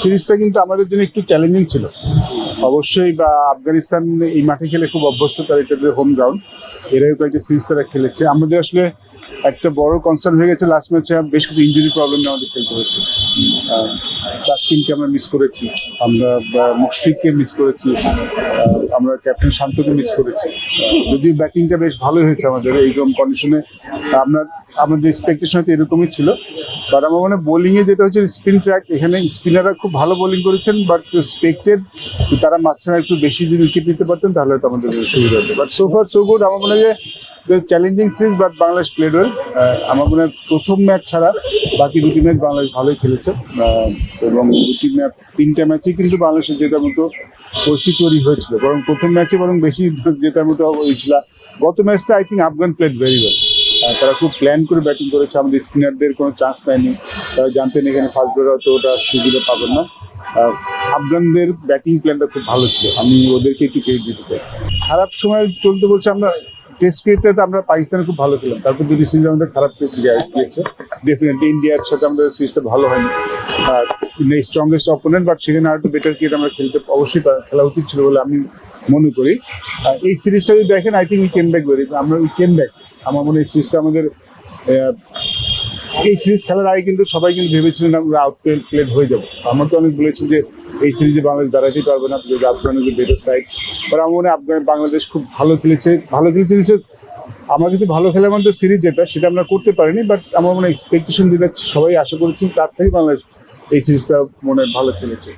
সিরিজটা কিন্তু আমাদের জন্য একটু চ্যালেঞ্জিং ছিল। অবশ্যই বা আফগানিস্তান এই মাঠে খেলে খুব অভ্যস্ত, তার এটা হোম গ্রাউন্ড এর আগে কয়েকটা সিরিজ তারা খেলেছে। আমাদের আসলে একটা বড় কনসার্ন হয়ে গেছে লাস্ট ম্যাচে বেশ কিছু ইঞ্জুরি প্রবলেম আমাদের খেলতে হয়েছে। তাসকিনকে আমরা মিস করেছি। আমরা মুশফিককে মিস করেছি। আমরা ক্যাপ্টেন শান্তকে মিস করেছি। যদিও ব্যাটিংটা বেশ ভালোই হয়েছে আমাদের, এইরকম কন্ডিশনে আপনার, আমাদের এক্সপেকটেশন তো এরকমই ছিল। আমার মনে বোলিং এ যেটা হচ্ছে স্পিন ট্র্যাক এখানে স্পিনাররা খুব ভালো বোলিং করেছেন বাট স্পেক্টেড তারা মাঝখানে একটু বেশি যদি উইকেট নিতে পারতেন, তাহলে হয়তো আমাদের সুবিধা হতো। বাট সোফার সো গুড আমার মনে হয় যে challenging series but Bangladesh played well আমার মনে হয় প্রথম ম্যাচ ছাড়া বাকি দুটি ম্যাচ বাংলাদেশ ভালোই খেলেছে। এবং দুটি ম্যাচ তিনটা ম্যাচে কিন্তু বাংলাদেশের জেতার মতো পরিস্থিতি তৈরি হয়েছিল। বরং প্রথম ম্যাচে বরং বেশি জেতার মতো হয়েছিল। গত ম্যাচটা I think Afghan played very well তারা খুব প্ল্যান করে ব্যাটিং করেছে। আমাদের স্পিনারদের কোনো চান্স পায়নি। তারা জানতেন এখানে ফার্স্ট বোলার তো ওটা সুবিধা পাবেন না। আফগানদের ব্যাটিং প্ল্যানটা খুব ভালো ছিল। আমি ওদেরকে একটু ক্রেডিট দিতে চাই। খারাপ সময় চলতে বলছে আমরা টেস্ট ক্রিকেটে আমরা পাকিস্তানে খুব ভালো খেলাম। তারপর দুটি সিরিজ আমাদের খারাপ গিয়েছে ডেফিনেটলি ইন্ডিয়ার সাথে আমাদের সিরিজটা ভালো হয়নি। আর স্ট্রংগেস্ট অপোনেন্ট বাট সেখানে আর একটু বেটার ক্রিকেট আমরা খেলতে অবশ্যই খেলা উচিত ছিল বলে আমি মনে করি। আর এই সিরিজটা যদি দেখেন I think we can back very আমরা উই ক্যান ব্যাক আমার মনে হয় সিরিজটা আমাদের এই সিরিজ খেলার আগে কিন্তু সবাই কিন্তু ভেবেছিলেন আমরা আউট প্লেড হয়ে যাব। আমার তো অনেক বলেছি যে এই সিরিজে বাংলাদেশ দাঁড়াতেই পারবে না যদি আফগানের বেটার সাইড বাট আমার মনে হয় আফগান বাংলাদেশ খুব ভালো খেলেছে। ভালো খেলেছে আমার কাছে ভালো খেলার মধ্যে সিরিজ যেটা, সেটা আমরা করতে পারিনি বাট আমার মনে এক্সপেকটেশন যেটা সবাই আশা করেছি তার থেকে বাংলাদেশ এই সিরিজটা মনে ভালো খেলেছে।